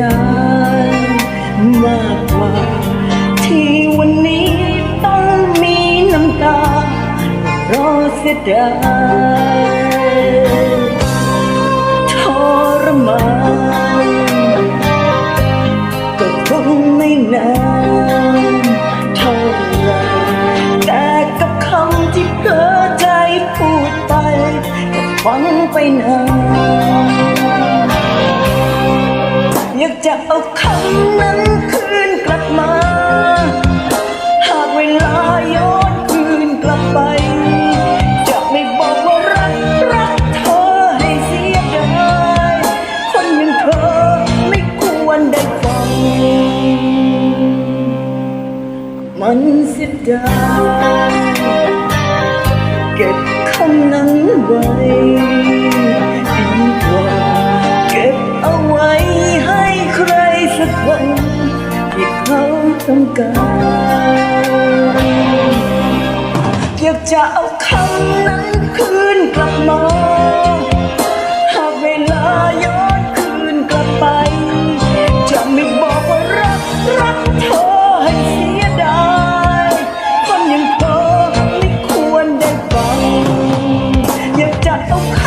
มากกว่า ที่วันนี้ต้องมีน้ำตาเพราะเสียดายทรมานก็คงไม่นานเท่าไรแต่กับคำที่เพ้อใจพูดไปก็ฟังไปนาน จะเอาคำนั้นคืนกลับมา หากเวลาย้อนคืนกลับไป จะไม่บอกว่ารักรักเธอให้เสียดายคนอย่างเธอไม่ควรได้ฟัง มันเสียดายเก็บคำนั้นไว้ดีกว่า จะเอาคำนั้นคืนกลับมา หากเวลาย้อนคืนกลับไป จะไม่บอกว่ารักรักเธอให้เสียดายคนอย่างเธอไม่ควรได้ฟัง อยากจะเอาค